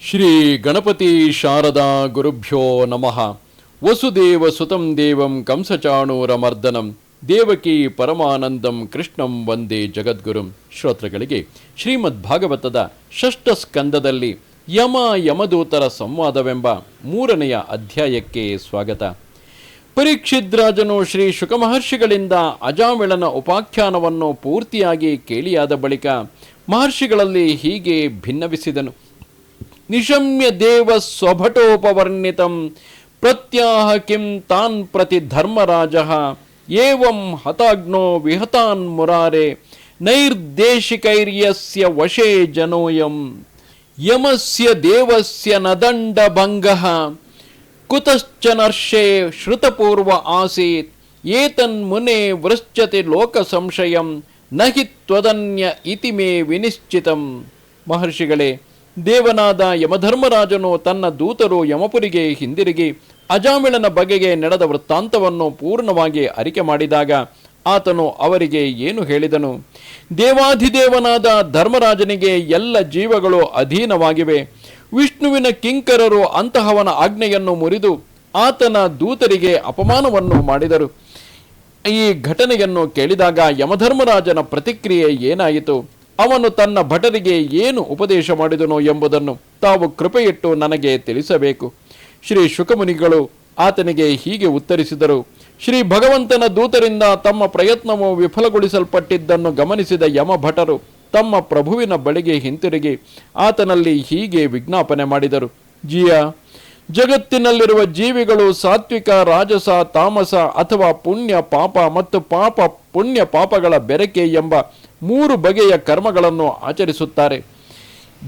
ಶ್ರೀ ಗಣಪತಿ ಶಾರದಾ ಗುರುಭ್ಯೋ ನಮಃ. ವಸುದೇವ ಸುತಂ ದೇವಂ ಕಂಸಚಾಣೂರಮರ್ದನಂ. ದೇವಕಿ ಪರಮಾನಂದಂ ಕೃಷ್ಣಂ ವಂದೇ ಜಗದ್ಗುರುಂ. ಶ್ರೋತೃಗಳಿಗೆ ಶ್ರೀಮದ್ ಭಾಗವತದ ಷಷ್ಠ ಸ್ಕಂದದಲ್ಲಿ ಯಮ ಯಮದೂತರ ಸಂವಾದವೆಂಬ ಮೂರನೆಯ ಅಧ್ಯಾಯಕ್ಕೆ ಸ್ವಾಗತ. ಪರೀಕ್ಷಿದ್ರಾಜನು ಶ್ರೀ ಶುಕಮಹರ್ಷಿಗಳಿಂದ ಅಜಾಮಿಳನ ಉಪಾಖ್ಯಾನವನ್ನು ಪೂರ್ತಿಯಾಗಿ ಕೇಳಿಯಾದ ಬಳಿಕ ಮಹರ್ಷಿಗಳಲ್ಲಿ ಹೀಗೆ ಭಿನ್ನವಿಸಿದನು. ನಿಶಮ್ಯ ದೇವ ಸ್ವಭಟೋಪವರ್ಣಿತಂ, ಪ್ರತ್ಯಾಹ ಕಿಂ ತಾನ್ ಪ್ರತಿ ಧರ್ಮರಾಜ, ಏವಂ ಹತಾಗ್ನೋ ವಿಹತಾನ್ ಮುರಾರೆ, ನೈರ್ದೇಶಿಕೈರ್ಯಸ್ಯ ವಶೇ ಜನೋಯಂ, ಯಮಸ್ಯ ದೇವಸ್ಯ ನದಂಡ ಭಂಗ ಕುತಶ್ಚನರ್ಷೆ ಶ್ರುತಪೂರ್ವ ಆಸೀತ್ ಏತನ್ಮುನೆ ವೃಶ್ಚತಿ ಲೋಕ ಸಂಶಯಂ, ನಹಿ ತ್ವದನ್ಯ ಇತಿ ಮೇ ವಿನಿಶ್ಚಿತಂ. ಮಹರ್ಷಿಗಳೇ ದೇವನಾದ ಯಮಧರ್ಮರಾಜನು ತನ್ನ ದೂತರು ಯಮಪುರಿಗೆ ಹಿಂದಿರುಗಿ ಅಜಾಮಿಳನ ಬಗೆಗೆ ನಡೆದ ವೃತ್ತಾಂತವನ್ನು ಪೂರ್ಣವಾಗಿ ಅರಿಕೆ ಮಾಡಿದಾಗ ಆತನು ಅವರಿಗೆ ಏನು ಹೇಳಿದನು? ದೇವಾಧಿದೇವನಾದ ಧರ್ಮರಾಜನಿಗೆ ಎಲ್ಲ ಜೀವಗಳು ಅಧೀನವಾಗಿವೆ. ವಿಷ್ಣುವಿನ ಕಿಂಕರರು ಅಂತಹವನ ಆಜ್ಞೆಯನ್ನು ಮುರಿದು ಆತನ ದೂತರಿಗೆ ಅಪಮಾನವನ್ನು ಮಾಡಿದರು. ಈ ಘಟನೆಯನ್ನು ಕೇಳಿದಾಗ ಯಮಧರ್ಮರಾಜನ ಪ್ರತಿಕ್ರಿಯೆ ಏನಾಯಿತು? ಅವನು ತನ್ನ ಭಟರಿಗೆ ಏನು ಉಪದೇಶ ಮಾಡಿದನು ಎಂಬುದನ್ನು ತಾವು ಕೃಪೆಯಿಟ್ಟು ನನಗೆ ತಿಳಿಸಬೇಕು. ಶ್ರೀ ಶುಕಮುನಿಗಳು ಆತನಿಗೆ ಹೀಗೆ ಉತ್ತರಿಸಿದರು. ಶ್ರೀ ಭಗವಂತನ ದೂತರಿಂದ ತಮ್ಮ ಪ್ರಯತ್ನವು ವಿಫಲಗೊಳಿಸಲ್ಪಟ್ಟಿದ್ದನ್ನು ಗಮನಿಸಿದ ಯಮಭಟರು ತಮ್ಮ ಪ್ರಭುವಿನ ಬಳಿಗೆ ಹಿಂತಿರುಗಿ ಆತನಲ್ಲಿ ಹೀಗೆ ವಿಜ್ಞಾಪನೆ ಮಾಡಿದರು. ಜಿಯ ಜಗತ್ತಿನಲ್ಲಿರುವ ಜೀವಿಗಳು ಸಾತ್ವಿಕ, ರಾಜಸ, ತಾಮಸ ಅಥವಾ ಪುಣ್ಯ ಪಾಪ ಮತ್ತು ಪಾಪ ಪುಣ್ಯ ಪಾಪಗಳ ಬೆರಕೆ ಎಂಬ ಮೂರು ಬಗೆಯ ಕರ್ಮಗಳನ್ನು ಆಚರಿಸುತ್ತಾರೆ.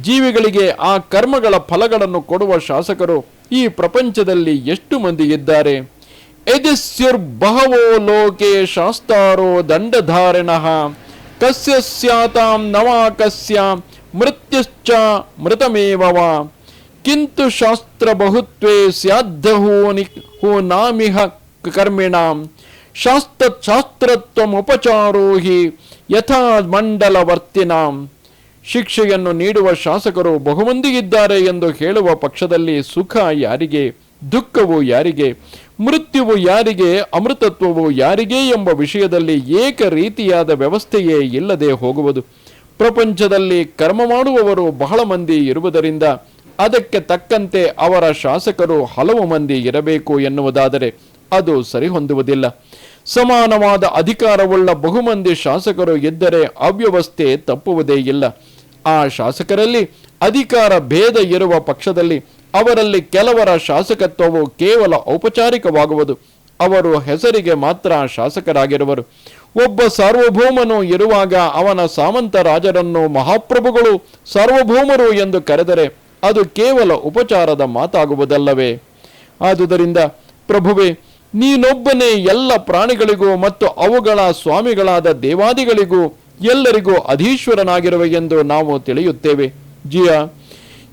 ಜೀವಿಗಳಿಗೆ ಆ ಕರ್ಮಗಳ ಫಲಗಳನ್ನು ಕೊಡುವ ಶಾಸಕರು ಈ ಪ್ರಪಂಚದಲ್ಲಿ ಎಷ್ಟು ಮಂದಿ ಇದ್ದಾರೆ? ಎದಿಸ್ಯುರ್ಬಹವೋ ಲೋಕೆ ಶಾಸ್ತಾರೋ ದಂಡಧಾರಿಣಃ. ಕಸ್ಯ ಸ್ಯಾತಾಂ ನವಾಕಸ್ಯ ಮೃತ್ಯುಶ್ಚ ಮೃತಮೇವವ. ಕಿಂತು ಶಾಸ್ತ್ರ ಬಹುತ್ವೇ ಸ್ಯಾದ್ಧಹೋ ನಿ ಹೋ ನಾಮಿಹ ಕರ್ಮಿಣಾಂ ಶಾಸ್ತ್ರ ಶಾಸ್ತ್ರತ್ವಮುಪಚಾರೋ ಹಿ ಯಥಾ ಮಂಡಲವರ್ತಿನಾಂ ಶಿಕ್ಷೆಯನ್ನು ನೀಡುವ ಶಾಸಕರು ಬಹುಮಂದಿಗಿದ್ದಾರೆ ಎಂದು ಹೇಳುವ ಪಕ್ಷದಲ್ಲಿ ಸುಖ ಯಾರಿಗೆ, ದುಃಖವು ಯಾರಿಗೆ, ಮೃತ್ಯುವು ಯಾರಿಗೆ, ಅಮೃತತ್ವವು ಯಾರಿಗೆ ಎಂಬ ವಿಷಯದಲ್ಲಿ ಏಕ ರೀತಿಯಾದ ವ್ಯವಸ್ಥೆಯೇ ಇಲ್ಲದೆ ಹೋಗುವುದು. ಪ್ರಪಂಚದಲ್ಲಿ ಕರ್ಮ ಮಾಡುವವರು ಬಹಳ ಮಂದಿ ಇರುವುದರಿಂದ ಅದಕ್ಕೆ ತಕ್ಕಂತೆ ಅವರ ಶಾಸಕರು ಹಲವು ಮಂದಿ ಇರಬೇಕು ಎನ್ನುವುದಾದರೆ ಅದು ಸರಿಹೊಂದುವುದಿಲ್ಲ. ಸಮಾನವಾದ ಅಧಿಕಾರವುಳ್ಳ ಬಹುಮಂದಿ ಶಾಸಕರು ಇದ್ದರೆ ಅವ್ಯವಸ್ಥೆ ತಪ್ಪುವುದೇ ಇಲ್ಲ. ಆ ಶಾಸಕರಲ್ಲಿ ಅಧಿಕಾರ ಭೇದ ಇರುವ ಪಕ್ಷದಲ್ಲಿ ಅವರಲ್ಲಿ ಕೆಲವರ ಶಾಸಕತ್ವವು ಕೇವಲ ಔಪಚಾರಿಕವಾಗುವುದು. ಅವರು ಹೆಸರಿಗೆ ಮಾತ್ರ ಶಾಸಕರಾಗಿರುವರು. ಒಬ್ಬ ಸಾರ್ವಭೌಮನು ಇರುವಾಗ ಅವನ ಸಾಮಂತ ರಾಜರನ್ನು ಮಹಾಪ್ರಭುಗಳು ಸಾರ್ವಭೌಮರು ಎಂದು ಕರೆದರೆ ಅದು ಕೇವಲ ಉಪಚಾರದ ಮಾತಾಗುವುದಲ್ಲವೇ? ಆದುದರಿಂದ, ಪ್ರಭುವೆ, ನೀನೊಬ್ಬನೇ ಎಲ್ಲ ಪ್ರಾಣಿಗಳಿಗೂ ಮತ್ತು ಅವುಗಳ ಸ್ವಾಮಿಗಳಾದ ದೇವಾದಿಗಳಿಗೂ ಎಲ್ಲರಿಗೂ ಅಧೀಶ್ವರನಾಗಿರುವೆ ಎಂದು ನಾವು ತಿಳಿಯುತ್ತೇವೆ. ಜಿಯ,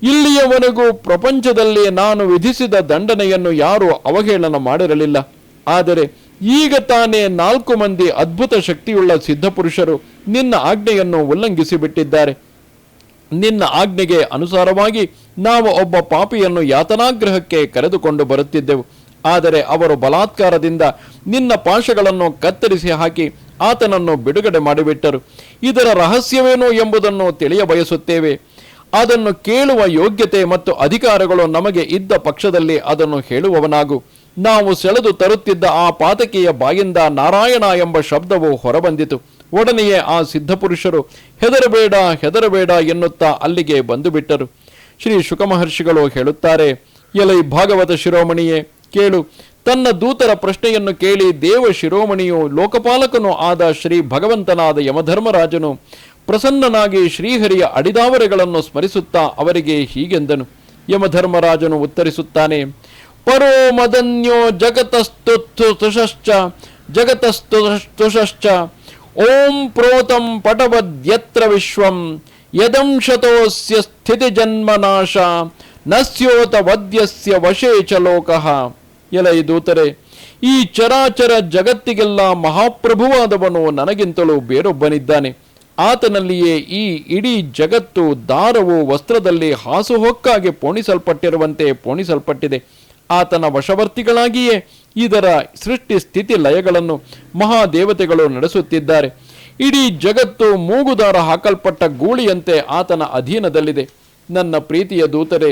ಇಲ್ಲಿಯವರೆಗೂ ಪ್ರಪಂಚದಲ್ಲಿ ನಾನು ವಿಧಿಸಿದ ದಂಡನೆಯನ್ನು ಯಾರೂ ಅವಹೇಳನ ಮಾಡಿರಲಿಲ್ಲ. ಆದರೆ ಈಗ ತಾನೇ ನಾಲ್ಕು ಮಂದಿ ಅದ್ಭುತ ಶಕ್ತಿಯುಳ್ಳ ಸಿದ್ಧಪುರುಷರು ನಿನ್ನ ಆಜ್ಞೆಯನ್ನು ಉಲ್ಲಂಘಿಸಿ ಬಿಟ್ಟಿದ್ದಾರೆ ನಿನ್ನ ಆಜ್ಞೆಗೆ ಅನುಸಾರವಾಗಿ ನಾವು ಒಬ್ಬ ಪಾಪಿಯನ್ನು ಯಾತನಾಗ್ರಹಕ್ಕೆ ಕರೆದುಕೊಂಡು ಬರುತ್ತಿದ್ದೆವು. ಆದರೆ ಅವರು ಬಲಾತ್ಕಾರದಿಂದ ನಿನ್ನ ಪಾಶಗಳನ್ನು ಕತ್ತರಿಸಿ ಹಾಕಿ ಆತನನ್ನು ಬಿಡುಗಡೆ ಮಾಡಿಬಿಟ್ಟರು. ಇದರ ರಹಸ್ಯವೇನು ಎಂಬುದನ್ನು ತಿಳಿಯ ಬಯಸುತ್ತೇವೆ. ಅದನ್ನು ಕೇಳುವ ಯೋಗ್ಯತೆ ಮತ್ತು ಅಧಿಕಾರಗಳು ನಮಗೆ ಇದ್ದ ಪಕ್ಷದಲ್ಲಿ ಅದನ್ನು ಹೇಳುವವನಾಗು. ನಾವು ಸೆಳೆದು ತರುತ್ತಿದ್ದ ಆ ಪಾತಕಿಯ ಬಾಯಿಂದ ನಾರಾಯಣ ಎಂಬ ಶಬ್ದವು ಹೊರಬಂದಿತು. ಒಡನೆಯೇ ಆ ಸಿದ್ಧಪುರುಷರು, ಹೆದರಬೇಡ ಹೆದರಬೇಡ ಎನ್ನುತ್ತಾ ಅಲ್ಲಿಗೆ ಬಂದು ಬಿಟ್ಟರು ಶ್ರೀ ಶುಕಮಹರ್ಷಿಗಳು ಹೇಳುತ್ತಾರೆ, ಎಲೈ ಭಾಗವತ ಶಿರೋಮಣಿಯೇ, ಕೇಳು. ತನ್ನ ದೂತರ ಪ್ರಶ್ನೆಯನ್ನು ಕೇಳಿ ದೇವ ಶಿರೋಮಣಿಯು ಲೋಕಪಾಲಕನೂ ಆದ ಶ್ರೀ ಭಗವಂತನಾದ ಯಮಧರ್ಮರಾಜನು ಪ್ರಸನ್ನನಾಗಿ ಶ್ರೀಹರಿಯ ಅಡಿದಾವರೆಗಳನ್ನು ಸ್ಮರಿಸುತ್ತಾ ಅವರಿಗೆ ಹೀಗೆಂದನು. ಯಮಧರ್ಮರಾಜನು ಉತ್ತರಿಸುತ್ತಾನೆ, ಪರೋ ಮದನ್ಯೋ ಜಗತಸ್ತುಶ್ಚ ಜಗತಸ್ತುತುಷಶ್ಚ ಓಂ ಪ್ರೋತಂ ಪಟವದ್ಯತ್ರ ವಿಶ್ವಂ ಯದಂಶತೋಸ್ಯ ಸ್ಥಿತಿ ಜನ್ಮನಾಶ ನಸ್ಯೋತ ವದ್ಯಸ್ಯ ವಶೇ ಚ ಲೋಕಃ. ಎಲೈ ದೂತರೆ, ಈ ಚರಾಚರ ಜಗತ್ತಿಗೆಲ್ಲ ಮಹಾಪ್ರಭುವಾದವನು ನನಗಿಂತಲೂ ಬೇರೊಬ್ಬನಿದ್ದಾನೆ. ಆತನಲ್ಲಿಯೇ ಈ ಇಡೀ ಜಗತ್ತು ದಾರವು ವಸ್ತ್ರದಲ್ಲಿ ಹಾಸುಹೊಕ್ಕಾಗಿ ಪೋಣಿಸಲ್ಪಟ್ಟಿರುವಂತೆ ಪೋಣಿಸಲ್ಪಟ್ಟಿದೆ. ಆತನ ವಶವರ್ತಿಗಳಾಗಿಯೇ ಇದರ ಸೃಷ್ಟಿ ಸ್ಥಿತಿ ಲಯಗಳನ್ನು ಮಹಾದೇವತೆಗಳು ನಡೆಸುತ್ತಿದ್ದಾರೆ. ಇಡೀ ಜಗತ್ತು ಮೂಗುದಾರ ಹಾಕಲ್ಪಟ್ಟ ಗೂಳಿಯಂತೆ ಆತನ ಅಧೀನದಲ್ಲಿದೆ. ನನ್ನ ಪ್ರೀತಿಯ ದೂತರೆ,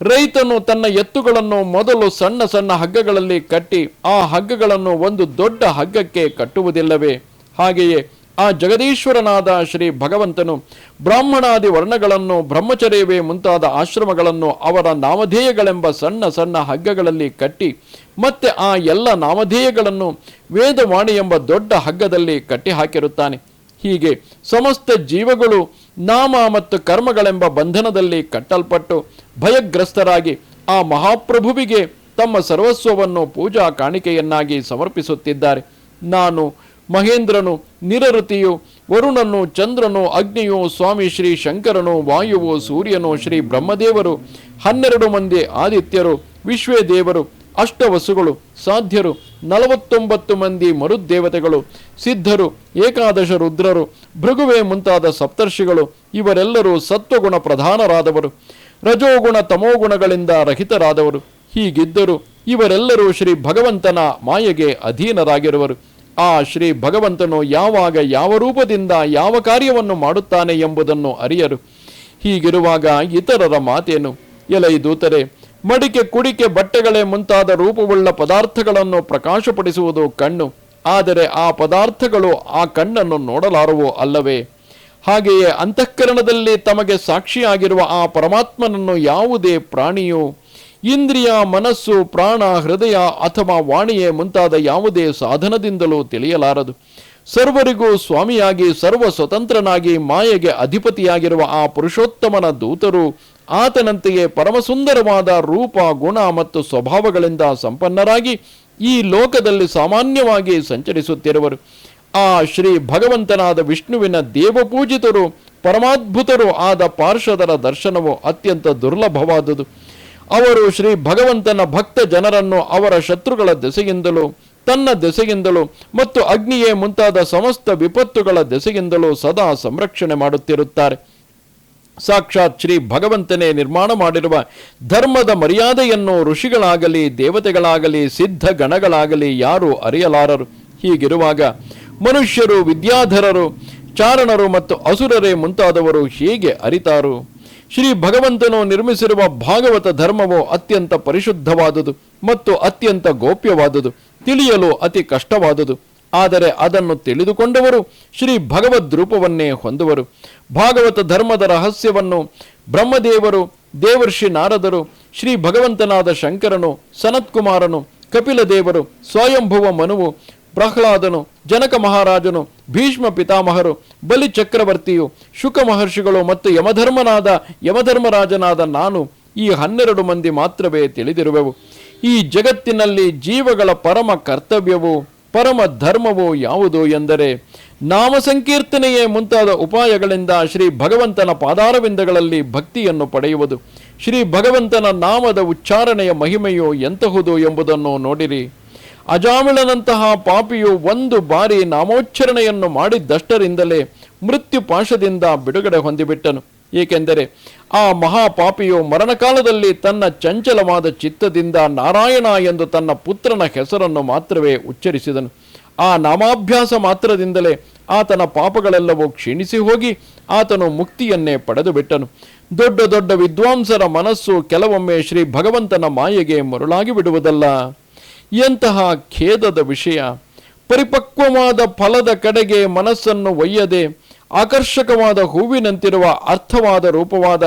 ರೈತನು ತನ್ನ ಎತ್ತುಗಳನ್ನು ಮೊದಲು ಸಣ್ಣ ಸಣ್ಣ ಹಗ್ಗಗಳಲ್ಲಿ ಕಟ್ಟಿ, ಆ ಹಗ್ಗಗಳನ್ನು ಒಂದು ದೊಡ್ಡ ಹಗ್ಗಕ್ಕೆ ಕಟ್ಟುವುದಿಲ್ಲವೇ? ಹಾಗೆಯೇ ಆ ಜಗದೀಶ್ವರನಾದ ಶ್ರೀ ಭಗವಂತನು ಬ್ರಾಹ್ಮಣಾದಿ ವರ್ಣಗಳನ್ನು, ಬ್ರಹ್ಮಚರ್ಯವೇ ಮುಂತಾದ ಆಶ್ರಮಗಳನ್ನು ಅವರ ನಾಮಧೇಯಗಳೆಂಬ ಸಣ್ಣ ಸಣ್ಣ ಹಗ್ಗಗಳಲ್ಲಿ ಕಟ್ಟಿ, ಮತ್ತೆ ಆ ಎಲ್ಲ ನಾಮಧೇಯಗಳನ್ನು ವೇದವಾಣಿ ಎಂಬ ದೊಡ್ಡ ಹಗ್ಗದಲ್ಲಿ ಕಟ್ಟಿ ಹಾಕಿರುತ್ತಾನೆ. ಹೀಗೆ ಸಮಸ್ತ ಜೀವಗಳು ನಾಮ ಮತ್ತು ಕರ್ಮಗಳೆಂಬ ಬಂಧನದಲ್ಲಿ ಕಟ್ಟಲ್ಪಟ್ಟು ಭಯಗ್ರಸ್ತರಾಗಿ ಆ ಮಹಾಪ್ರಭುವಿಗೆ ತಮ್ಮ ಸರ್ವಸ್ವವನ್ನು ಪೂಜಾ ಕಾಣಿಕೆಯನ್ನಾಗಿ ಸಮರ್ಪಿಸುತ್ತಿದ್ದಾರೆ. ನಾನು ಮಹೇಂದ್ರನು ನಿರಋತಿಯು, ವರುಣನು ಚಂದ್ರನು, ಅಗ್ನಿಯು ಸ್ವಾಮಿ ಶ್ರೀ ಶಂಕರನು, ವಾಯುವು ಸೂರ್ಯನು ಶ್ರೀ ಬ್ರಹ್ಮದೇವರು, ಹನ್ನೆರಡು ಮಂದಿ ಆದಿತ್ಯರು ವಿಶ್ವೇ ದೇವರು ಅಷ್ಟವಸುಗಳು, ಸಾಧ್ಯರು, ನಲವತ್ತೊಂಬತ್ತು ಮಂದಿ ಮರುದ್ದೇವತೆಗಳು ಸಿದ್ಧರು, ಏಕಾದಶ ರುದ್ರರು, ಭೃಗುವೆ ಮುಂತಾದ ಸಪ್ತರ್ಷಿಗಳು, ಇವರೆಲ್ಲರೂ ಸತ್ವಗುಣ ಪ್ರಧಾನರಾದವರು, ರಜೋಗುಣ ತಮೋಗುಣಗಳಿಂದ ರಹಿತರಾದವರು. ಹೀಗಿದ್ದರೂ ಇವರೆಲ್ಲರೂ ಶ್ರೀ ಭಗವಂತನ ಮಾಯೆಗೆ ಅಧೀನರಾಗಿರುವರು. ಆ ಶ್ರೀ ಭಗವಂತನು ಯಾವಾಗ ಯಾವ ರೂಪದಿಂದ ಯಾವ ಕಾರ್ಯವನ್ನು ಮಾಡುತ್ತಾನೆ ಎಂಬುದನ್ನು ಅರಿಯರು. ಹೀಗಿರುವಾಗ ಇತರರ ಮಾತೇನು? ಎಲೈ ದೂತರೆ, ಮಡಿಕೆ ಕುಡಿಕೆ ಬಟ್ಟೆಗಳೇ ಮುಂತಾದ ರೂಪವುಳ್ಳ ಪದಾರ್ಥಗಳನ್ನು ಪ್ರಕಾಶಪಡಿಸುವುದು ಕಣ್ಣು. ಆದರೆ ಆ ಪದಾರ್ಥಗಳು ಆ ಕಣ್ಣನ್ನು ನೋಡಲಾರವೋ ಅಲ್ಲವೇ? ಹಾಗೆಯೇ ಅಂತಃಕರಣದಲ್ಲಿ ತಮಗೆ ಸಾಕ್ಷಿಯಾಗಿರುವ ಆ ಪರಮಾತ್ಮನನ್ನು ಯಾವುದೇ ಪ್ರಾಣಿಯು ಇಂದ್ರಿಯ ಮನಸ್ಸು, ಪ್ರಾಣ, ಹೃದಯ ಅಥವಾ ವಾಣಿಯೇ ಮುಂತಾದ ಯಾವುದೇ ಸಾಧನದಿಂದಲೂ ತಿಳಿಯಲಾರದು. ಸರ್ವರಿಗೂ ಸ್ವಾಮಿಯಾಗಿ ಸರ್ವ ಸ್ವತಂತ್ರನಾಗಿ ಮಾಯೆಗೆ ಅಧಿಪತಿಯಾಗಿರುವ ಆ ಪುರುಷೋತ್ತಮನ ದೂತರು ಆತನಂತೆಯೇ ಪರಮಸುಂದರವಾದ ರೂಪ, ಗುಣ ಮತ್ತು ಸ್ವಭಾವಗಳಿಂದ ಸಂಪನ್ನರಾಗಿ ಈ ಲೋಕದಲ್ಲಿ ಸಾಮಾನ್ಯವಾಗಿ ಸಂಚರಿಸುತ್ತಿರುವರು. ಆ ಶ್ರೀ ಭಗವಂತನಾದ ವಿಷ್ಣುವಿನ ದೇವಪೂಜಿತರು, ಪರಮಾದ್ಭುತರು ಆದ ಪಾರ್ಷದರ ದರ್ಶನವು ಅತ್ಯಂತ ದುರ್ಲಭವಾದುದು. ಅವರು ಶ್ರೀ ಭಗವಂತನ ಭಕ್ತ ಜನರನ್ನು ಅವರ ಶತ್ರುಗಳ ದೆಸೆಯಿಂದಲೂ ತನ್ನ ದೆಸೆಗಿಂದಲೂ ಮತ್ತು ಅಗ್ನಿಯೇ ಮುಂತಾದ ಸಮಸ್ತ ವಿಪತ್ತುಗಳ ದೆಸೆಯಿಂದಲೂ ಸದಾ ಸಂರಕ್ಷಣೆ ಮಾಡುತ್ತಿರುತ್ತಾರೆ. ಸಾಕ್ಷಾತ್ ಶ್ರೀ ಭಗವಂತನೇ ನಿರ್ಮಾಣ ಮಾಡಿರುವ ಧರ್ಮದ ಮರ್ಯಾದೆಯನ್ನು ಋಷಿಗಳಾಗಲಿ, ದೇವತೆಗಳಾಗಲಿ, ಸಿದ್ಧ ಗಣಗಳಾಗಲಿ ಯಾರೂ ಅರಿಯಲಾರರು. ಹೀಗಿರುವಾಗ ಮನುಷ್ಯರು, ವಿದ್ಯಾಧರರು, ಚಾರಣರು ಮತ್ತು ಅಸುರರೇ ಮುಂತಾದವರು ಹೇಗೆ ಅರಿತಾರು? ಶ್ರೀ ಭಗವಂತನು ನಿರ್ಮಿಸಿರುವ ಭಾಗವತ ಧರ್ಮವು ಅತ್ಯಂತ ಪರಿಶುದ್ಧವಾದುದು ಮತ್ತು ಅತ್ಯಂತ ಗೋಪ್ಯವಾದುದು, ತಿಳಿಯಲು ಅತಿ ಕಷ್ಟವಾದುದು. ಆದರೆ ಅದನ್ನು ತಿಳಿದುಕೊಂಡವರು ಶ್ರೀ ಭಗವದ್ ರೂಪವನ್ನೇ ಹೊಂದುವರು. ಭಾಗವತ ಧರ್ಮದ ರಹಸ್ಯವನ್ನು ಬ್ರಹ್ಮದೇವರು, ದೇವರ್ಷಿ ನಾರದರು, ಶ್ರೀ ಭಗವಂತನಾದ ಶಂಕರನು, ಸನತ್ಕುಮಾರನು ಕಪಿಲ ದೇವರು ಸ್ವಯಂಭುವ ಮನುವು ಪ್ರಹ್ಲಾದನು, ಜನಕ ಮಹಾರಾಜನು, ಭೀಷ್ಮ ಪಿತಾಮಹರು, ಬಲಿ ಚಕ್ರವರ್ತಿಯು, ಶುಕ ಮಹರ್ಷಿಗಳು ಮತ್ತು ಯಮಧರ್ಮನಾದ ಯಮಧರ್ಮರಾಜನಾದ ನಾನು ಈ ಹನ್ನೆರಡು ಮಂದಿ ಮಾತ್ರವೇ ತಿಳಿದಿರುವೆವು. ಈ ಜಗತ್ತಿನಲ್ಲಿ ಜೀವಗಳ ಪರಮ ಕರ್ತವ್ಯವು, ಪರಮ ಧರ್ಮವು ಯಾವುದು ಎಂದರೆ ನಾಮ ಸಂಕೀರ್ತನೆಯೇ ಮುಂತಾದ ಉಪಾಯಗಳಿಂದ ಶ್ರೀ ಭಗವಂತನ ಪಾದಾರವಿಂದಗಳಲ್ಲಿ ಭಕ್ತಿಯನ್ನು ಪಡೆಯುವುದು. ಶ್ರೀ ಭಗವಂತನ ನಾಮದ ಉಚ್ಚಾರಣೆಯ ಮಹಿಮೆಯು ಎಂತಹುದು ಎಂಬುದನ್ನು ನೋಡಿರಿ. ಅಜಾಮಿಳನಂತಹ ಪಾಪಿಯು ಒಂದು ಬಾರಿ ನಾಮೋಚ್ಚರಣೆಯನ್ನು ಮಾಡಿದ್ದಷ್ಟರಿಂದಲೇ ಮೃತ್ಯು ಪಾಶದಿಂದ ಬಿಡುಗಡೆ ಹೊಂದಿಬಿಟ್ಟನು. ಏಕೆಂದರೆ ಆ ಮಹಾಪಾಪಿಯು ಮರಣಕಾಲದಲ್ಲಿ ತನ್ನ ಚಂಚಲವಾದ ಚಿತ್ತದಿಂದ ನಾರಾಯಣ ಎಂದು ತನ್ನ ಪುತ್ರನ ಹೆಸರನ್ನು ಮಾತ್ರವೇ ಉಚ್ಚರಿಸಿದನು. ಆ ನಾಮಾಭ್ಯಾಸ ಮಾತ್ರದಿಂದಲೇ ಆತನ ಪಾಪಗಳೆಲ್ಲವೂ ಕ್ಷೀಣಿಸಿ ಹೋಗಿ ಆತನು ಮುಕ್ತಿಯನ್ನೇ ಪಡೆದು ಬಿಟ್ಟನು ದೊಡ್ಡ ದೊಡ್ಡ ವಿದ್ವಾಂಸರ ಮನಸ್ಸು ಕೆಲವೊಮ್ಮೆ ಶ್ರೀ ಭಗವಂತನ ಮಾಯೆಗೆ ಮರುಳಾಗಿ ಬಿಡುವುದಲ್ಲ. ಎಂತಹ ಖೇದದ ವಿಷಯ? ಪರಿಪಕ್ವವಾದ ಫಲದ ಕಡೆಗೆ ಮನಸ್ಸನ್ನು ಒಯ್ಯದೆ ಆಕರ್ಷಕವಾದ ಹೂವಿನಂತಿರುವ ಅರ್ಥವಾದ ರೂಪವಾದ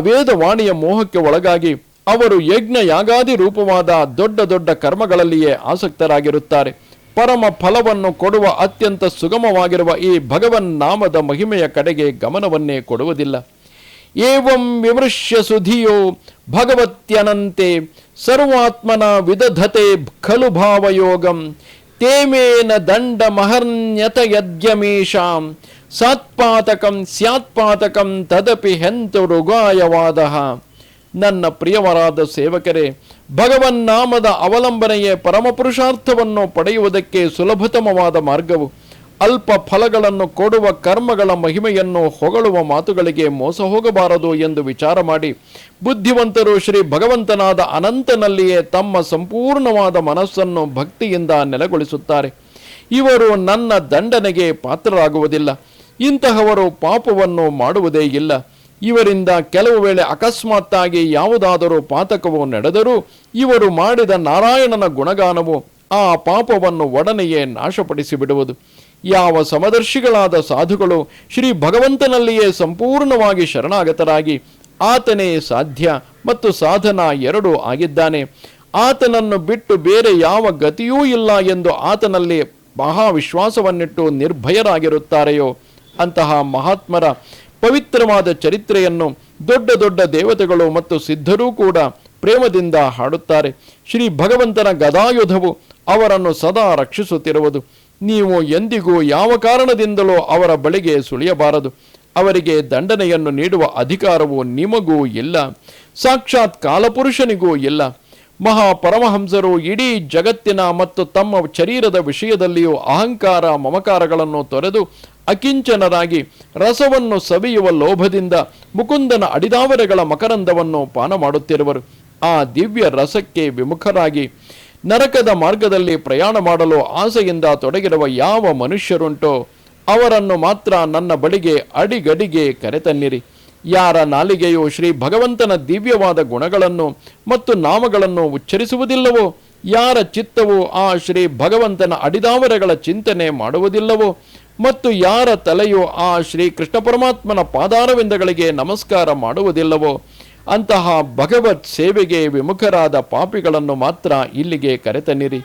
ವೇದವಾಣಿಯ ಮೋಹಕ್ಕೆ ಒಳಗಾಗಿ ಅವರು ಯಜ್ಞ ಯಾಗಾದಿ ರೂಪವಾದ ದೊಡ್ಡ ದೊಡ್ಡ ಕರ್ಮಗಳಲ್ಲಿಯೇ ಆಸಕ್ತರಾಗಿರುತ್ತಾರೆ. ಪರಮ ಫಲವನ್ನು ಕೊಡುವ ಅತ್ಯಂತ ಸುಗಮವಾಗಿರುವ ಈ ಭಗವನ್ ನಾಮದ ಮಹಿಮೆಯ ಕಡೆಗೆ ಗಮನವನ್ನೇ ಕೊಡುವುದಿಲ್ಲ. ಏವಂ ವಿಮೃಶ್ಯ ಸುಧಿಯೋ ಭಗವತ್ಯನಂತೆ ಸರ್ವಾತ್ಮನ ವಿದಧತೆ ಖಲು ಭಾವಯೋಗಂ ತೇಮೇನ ದಂಡ ಮಹರ್ನ್ಯತ ಯದ್ಯಮೀಶಾಂ ಸಾತ್ಪಾತಕಂ ಸ್ಯಾತ್ಪಾತಕಂ ತದಪಿ ಹೆಂತು ನನ್ನ ಪ್ರಿಯವರಾದ ಸೇವಕರೇ, ಭಗವನ್ನಾಮದ ಅವಲಂಬನೆಯೇ ಪರಮಪುರುಷಾರ್ಥವನ್ನು ಪಡೆಯುವುದಕ್ಕೆ ಸುಲಭತಮವಾದ ಮಾರ್ಗವು. ಅಲ್ಪ ಫಲಗಳನ್ನು ಕೊಡುವ ಕರ್ಮಗಳ ಮಹಿಮೆಯನ್ನು ಹೊಗಳುವ ಮಾತುಗಳಿಗೆ ಮೋಸ ಹೋಗಬಾರದು ಎಂದು ವಿಚಾರ ಮಾಡಿ ಬುದ್ಧಿವಂತರು ಶ್ರೀ ಭಗವಂತನಾದ ಅನಂತನಲ್ಲಿಯೇ ತಮ್ಮ ಸಂಪೂರ್ಣವಾದ ಮನಸ್ಸನ್ನು ಭಕ್ತಿಯಿಂದ ನೆಲೆಗೊಳಿಸುತ್ತಾರೆ. ಇವರು ನನ್ನ ದಂಡನೆಗೆ ಪಾತ್ರರಾಗುವುದಿಲ್ಲ. ಇಂತಹವರು ಪಾಪವನ್ನು ಮಾಡುವುದೇ ಇಲ್ಲ. ಇವರಿಂದ ಕೆಲವು ವೇಳೆ ಅಕಸ್ಮಾತ್ತಾಗಿ ಯಾವುದಾದರೂ ಪಾತಕವು ನಡೆದರೂ ಇವರು ಮಾಡಿದ ನಾರಾಯಣನ ಗುಣಗಾನವು ಆ ಪಾಪವನ್ನು ಒಡನೆಯೇ ನಾಶಪಡಿಸಿ ಬಿಡುವುದು ಯಾವ ಸಮದರ್ಶಿಗಳಾದ ಸಾಧುಗಳು ಶ್ರೀ ಭಗವಂತನಲ್ಲಿಯೇ ಸಂಪೂರ್ಣವಾಗಿ ಶರಣಾಗತರಾಗಿ ಆತನೇ ಸಾಧ್ಯ ಮತ್ತು ಸಾಧನ ಎರಡೂ ಆಗಿದ್ದಾನೆ. ಆತನನ್ನು ಬಿಟ್ಟು ಬೇರೆ ಯಾವ ಗತಿಯೂ ಇಲ್ಲ ಎಂದು ಆತನಲ್ಲಿ ಮಹಾವಿಶ್ವಾಸವನ್ನಿಟ್ಟು ನಿರ್ಭಯರಾಗಿರುತ್ತಾರೆಯೋ? ಅಂತಹ ಮಹಾತ್ಮರ ಪವಿತ್ರವಾದ ಚರಿತ್ರೆಯನ್ನು ದೊಡ್ಡ ದೊಡ್ಡ ದೇವತೆಗಳು ಮತ್ತು ಸಿದ್ಧರೂ ಕೂಡ ಪ್ರೇಮದಿಂದ ಹಾಡುತ್ತಾರೆ. ಶ್ರೀ ಭಗವಂತನ ಗದಾಯುಧವು ಅವರನ್ನು ಸದಾ ರಕ್ಷಿಸುತ್ತಿರುವುದು. ನೀವು ಎಂದಿಗೂ ಯಾವ ಕಾರಣದಿಂದಲೋ ಅವರ ಬಳಿಗೆ ಸುಳಿಯಬಾರದು. ಅವರಿಗೆ ದಂಡನೆಯನ್ನು ನೀಡುವ ಅಧಿಕಾರವು ನಿಮಗೂ ಇಲ್ಲ. ಸಾಕ್ಷಾತ್ ಕಾಲಪುರುಷನಿಗೂ ಇಲ್ಲ. ಮಹಾ ಪರಮಹಂಸರು ಇಡೀ ಜಗತ್ತಿನ ಮತ್ತು ತಮ್ಮ ಶರೀರದ ವಿಷಯದಲ್ಲಿಯೂ ಅಹಂಕಾರ ಮಮಕಾರಗಳನ್ನು ತೊರೆದು ಅಕಿಂಚನರಾಗಿ ರಸವನ್ನು ಸವಿಯುವ ಲೋಭದಿಂದ ಮುಕುಂದನ ಅಡಿದಾವರೆಗಳ ಮಕರಂದವನ್ನು ಪಾನ ಮಾಡುತ್ತಿರುವರು ಆ ದಿವ್ಯ ರಸಕ್ಕೆ ವಿಮುಖರಾಗಿ ನರಕದ ಮಾರ್ಗದಲ್ಲಿ ಪ್ರಯಾಣ ಮಾಡಲು ಆಸೆಯಿಂದ ತೊಡಗಿರುವ ಯಾವ ಮನುಷ್ಯರುಂಟೋ? ಅವರನ್ನು ಮಾತ್ರ ನನ್ನ ಬಳಿಗೆ ಅಡಿಗಡಿಗೆ ಕರೆತನ್ನಿರಿ. ಯಾರ ನಾಲಿಗೆಯು ಶ್ರೀ ಭಗವಂತನ ದಿವ್ಯವಾದ ಗುಣಗಳನ್ನು ಮತ್ತು ನಾಮಗಳನ್ನು ಉಚ್ಚರಿಸುವುದಿಲ್ಲವೋ? ಯಾರ ಚಿತ್ತವು ಆ ಶ್ರೀ ಭಗವಂತನ ಅಡಿದಾವರೆಗಳ ಚಿಂತನೆ ಮಾಡುವುದಿಲ್ಲವೋ? ಮತ್ತು ಯಾರ ತಲೆಯು ಆ ಶ್ರೀ ಕೃಷ್ಣ ಪರಮಾತ್ಮನ ಪಾದಾರವಿಂದಗಳಿಗೆ ನಮಸ್ಕಾರ ಮಾಡುವುದಿಲ್ಲವೋ? ಅಂತಹ ಭಗವತ್ ಸೇವೆಗೆ ವಿಮುಖರಾದ ಪಾಪಿಗಳನ್ನು ಮಾತ್ರ ಇಲ್ಲಿಗೆ ಕರೆತನ್ನಿರಿ.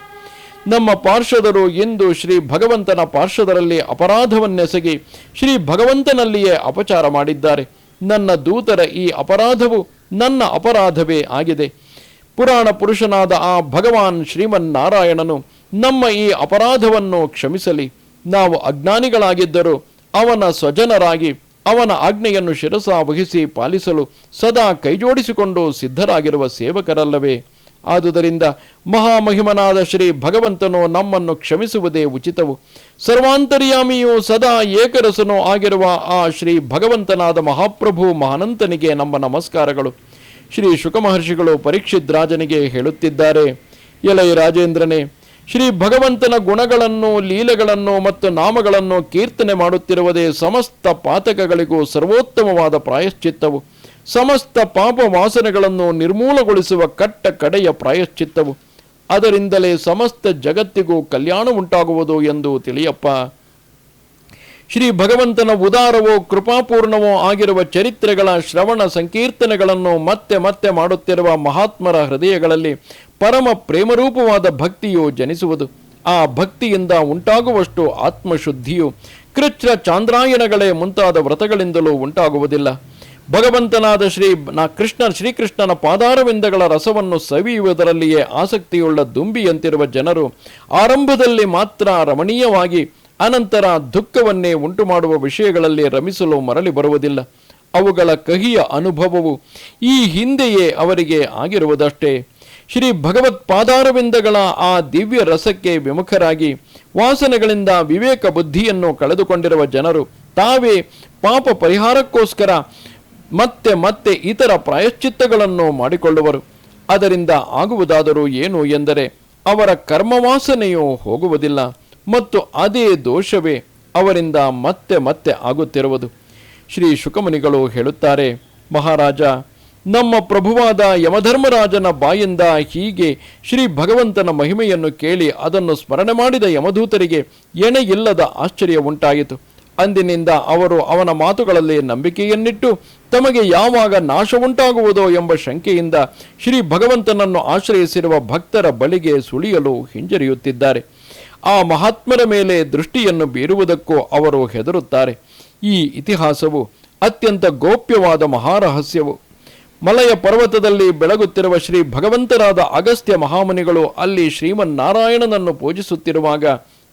ನಮ್ಮ ಪಾರ್ಶ್ವದರು ಎಂದು ಶ್ರೀ ಭಗವಂತನ ಪಾರ್ಶ್ವದರಲ್ಲಿ ಅಪರಾಧವನ್ನೆಸಗಿ ಶ್ರೀ ಭಗವಂತನಲ್ಲಿಯೇ ಅಪಚಾರ ಮಾಡಿದ್ದಾರೆ. ನನ್ನ ದೂತರ ಈ ಅಪರಾಧವು ನನ್ನ ಅಪರಾಧವೇ ಆಗಿದೆ. ಪುರಾಣ ಪುರುಷನಾದ ಆ ಭಗವಾನ್ ಶ್ರೀಮನ್ನಾರಾಯಣನು ನಮ್ಮ ಈ ಅಪರಾಧವನ್ನು ಕ್ಷಮಿಸಲಿ. ನಾವು ಅಜ್ಞಾನಿಗಳಾಗಿದ್ದರೂ ಅವನ ಸ್ವಜನರಾಗಿ ಅವನ ಆಜ್ಞೆಯನ್ನು ಶಿರಸ ವಹಿಸಿ ಪಾಲಿಸಲು ಸದಾ ಕೈಜೋಡಿಸಿಕೊಂಡು ಸಿದ್ಧರಾಗಿರುವ ಸೇವಕರಲ್ಲವೇ. ಆದುದರಿಂದ ಮಹಾಮಹಿಮನಾದ ಶ್ರೀ ಭಗವಂತನು ನಮ್ಮನ್ನು ಕ್ಷಮಿಸುವುದೇ ಉಚಿತವು. ಸರ್ವಾಂತರ್ಯಾಮಿಯೂ ಸದಾ ಏಕರಸನೂ ಆಗಿರುವ ಆ ಶ್ರೀ ಭಗವಂತನಾದ ಮಹಾಪ್ರಭು ಮಹಾನಂತನಿಗೆ ನಮ್ಮ ನಮಸ್ಕಾರಗಳು. ಶ್ರೀ ಶುಕಮಹರ್ಷಿಗಳು ಪರೀಕ್ಷಿತ್ ರಾಜನಿಗೆ ಹೇಳುತ್ತಿದ್ದಾರೆ. ಎಲೈ ರಾಜೇಂದ್ರನೇ ಶ್ರೀ ಭಗವಂತನ ಗುಣಗಳನ್ನು, ಲೀಲೆಗಳನ್ನು ಮತ್ತು ನಾಮಗಳನ್ನು ಕೀರ್ತನೆ ಮಾಡುತ್ತಿರುವುದೇ ಸಮಸ್ತ ಪಾತಕಗಳಿಗೂ ಸರ್ವೋತ್ತಮವಾದ ಪ್ರಾಯಶ್ಚಿತ್ತವು. ಸಮಸ್ತ ಪಾಪ ವಾಸನೆಗಳನ್ನು ನಿರ್ಮೂಲಗೊಳಿಸುವ ಕಟ್ಟ ಕಡೆಯ ಪ್ರಾಯಶ್ಚಿತ್ತವು. ಅದರಿಂದಲೇ ಸಮಸ್ತ ಜಗತ್ತಿಗೂ ಕಲ್ಯಾಣ ಉಂಟಾಗುವುದು ಎಂದು ತಿಳಿಯಪ್ಪ. ಶ್ರೀ ಭಗವಂತನ ಉದಾರವೋ, ಕೃಪಾಪೂರ್ಣವೋ ಆಗಿರುವ ಚರಿತ್ರೆಗಳ ಶ್ರವಣ ಸಂಕೀರ್ತನೆಗಳನ್ನು ಮತ್ತೆ ಮತ್ತೆ ಮಾಡುತ್ತಿರುವ ಮಹಾತ್ಮರ ಹೃದಯಗಳಲ್ಲಿ ಪರಮ ಪ್ರೇಮರೂಪವಾದ ಭಕ್ತಿಯು ಜನಿಸುವುದು. ಆ ಭಕ್ತಿಯಿಂದ ಉಂಟಾಗುವಷ್ಟು ಆತ್ಮಶುದ್ಧಿಯು ಕೃಚ್ಛ ಚಾಂದ್ರಾಯಣಗಳೇ ಮುಂತಾದ ವ್ರತಗಳಿಂದಲೂ ಉಂಟಾಗುವುದಿಲ್ಲ. ಭಗವಂತನಾದ ಶ್ರೀ ನಾ ಕೃಷ್ಣ ಶ್ರೀಕೃಷ್ಣನ ಪಾದಾರವಿಂದಗಳ ರಸವನ್ನು ಸವಿಯುವುದರಲ್ಲಿಯೇ ಆಸಕ್ತಿಯುಳ್ಳ ದುಂಬಿಯಂತಿರುವ ಜನರು ಆರಂಭದಲ್ಲಿ ಮಾತ್ರ ರಮಣೀಯವಾಗಿ ಅನಂತರ ದುಃಖವನ್ನೇ ಉಂಟು ಮಾಡುವ ವಿಷಯಗಳಲ್ಲಿ ರಮಿಸಲು ಮರಳಿ ಬರುವುದಿಲ್ಲ. ಅವುಗಳ ಕಹಿಯ ಅನುಭವವು ಈ ಹಿಂದೆಯೇ ಅವರಿಗೆ ಆಗಿರುವುದಷ್ಟೇ. ಶ್ರೀ ಭಗವತ್ಪಾದಾರವಿಂದಗಳ ಆ ದಿವ್ಯ ರಸಕ್ಕೆ ವಿಮುಖರಾಗಿ ವಾಸನೆಗಳಿಂದ ವಿವೇಕ ಬುದ್ಧಿಯನ್ನು ಕಳೆದುಕೊಂಡಿರುವ ಜನರು ತಾವೇ ಪಾಪ ಪರಿಹಾರಕ್ಕೋಸ್ಕರ ಮತ್ತೆ ಮತ್ತೆ ಇತರ ಪ್ರಾಯಶ್ಚಿತ್ತಗಳನ್ನು ಮಾಡಿಕೊಳ್ಳುವರು. ಅದರಿಂದ ಆಗುವುದಾದರೂ ಏನು ಎಂದರೆ ಅವರ ಕರ್ಮವಾಸನೆಯು ಹೋಗುವುದಿಲ್ಲ ಮತ್ತು ಅದೇ ದೋಷವೇ ಅವರಿಂದ ಮತ್ತೆ ಮತ್ತೆ ಆಗುತ್ತಿರುವುದು. ಶ್ರೀ ಶುಕಮುನಿಗಳು ಹೇಳುತ್ತಾರೆ, ಮಹಾರಾಜ ನಮ್ಮ ಪ್ರಭುವಾದ ಯಮಧರ್ಮರಾಜನ ಬಾಯಿಂದ ಹೀಗೆ ಶ್ರೀ ಭಗವಂತನ ಮಹಿಮೆಯನ್ನು ಕೇಳಿ ಅದನ್ನು ಸ್ಮರಣೆ ಮಾಡಿದ ಯಮದೂತರಿಗೆ ಇಲ್ಲದ ಆಶ್ಚರ್ಯ ಉಂಟಾಯಿತು. ಅಂದಿನಿಂದ ಅವರು ಅವನ ಮಾತುಗಳಲ್ಲಿ ನಂಬಿಕೆಯನ್ನಿಟ್ಟು ತಮಗೆ ಯಾವಾಗ ನಾಶ ಉಂಟಾಗುವುದೋ ಎಂಬ ಶಂಕೆಯಿಂದ ಶ್ರೀ ಭಗವಂತನನ್ನು ಆಶ್ರಯಿಸಿರುವ ಭಕ್ತರ ಬಳಿಗೆ ಸುಳಿಯಲು ಹಿಂಜರಿಯುತ್ತಿದ್ದಾರೆ. ಆ ಮಹಾತ್ಮರ ಮೇಲೆ ದೃಷ್ಟಿಯನ್ನು ಬೀರುವುದಕ್ಕೂ ಅವರು ಹೆದರುತ್ತಾರೆ. ಈ ಇತಿಹಾಸವು ಅತ್ಯಂತ ಗೋಪ್ಯವಾದ ಮಹಾರಹಸ್ಯವು. ಮಲಯ ಪರ್ವತದಲ್ಲಿ ಬೆಳಗುತ್ತಿರುವ ಶ್ರೀ ಭಗವಂತರಾದ ಅಗಸ್ತ್ಯ ಮಹಾಮುನಿಗಳು ಅಲ್ಲಿ ಶ್ರೀಮನ್ನಾರಾಯಣನನ್ನು ಪೂಜಿಸುತ್ತಿರುವಾಗ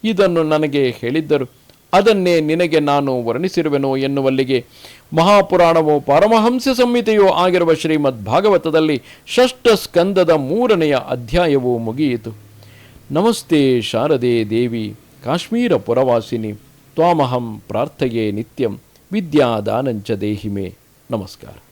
ಇದನ್ನು ನನಗೆ ಹೇಳಿದ್ದರು. ಅದನ್ನೇ ನಿನಗೆ ನಾನು ವರ್ಣಿಸಿರುವೆನು ಎನ್ನುವಲ್ಲಿಗೆ ಮಹಾಪುರಾಣವು ಪರಮಹಂಸ ಸಂಹಿತೆಯೂ ಆಗಿರುವ ಶ್ರೀಮದ್ ಭಾಗವತದಲ್ಲಿ ಷಷ್ಠ ಸ್ಕಂದದ ಮೂರನೆಯ ಅಧ್ಯಾಯವು ಮುಗಿಯಿತು. ನಮಸ್ತೆ ಶಾರದೆ ದೇವಿ, ಕಾಶ್ಮೀರ ಪುರವಾಸಿನಿ, ತ್ವಾಮಹಂ ಪ್ರಾರ್ಥೆಯೇ ನಿತ್ಯಂ, ವಿದ್ಯಾದಾನಂಚ ದೇಹಿಮೆ. ನಮಸ್ಕಾರ.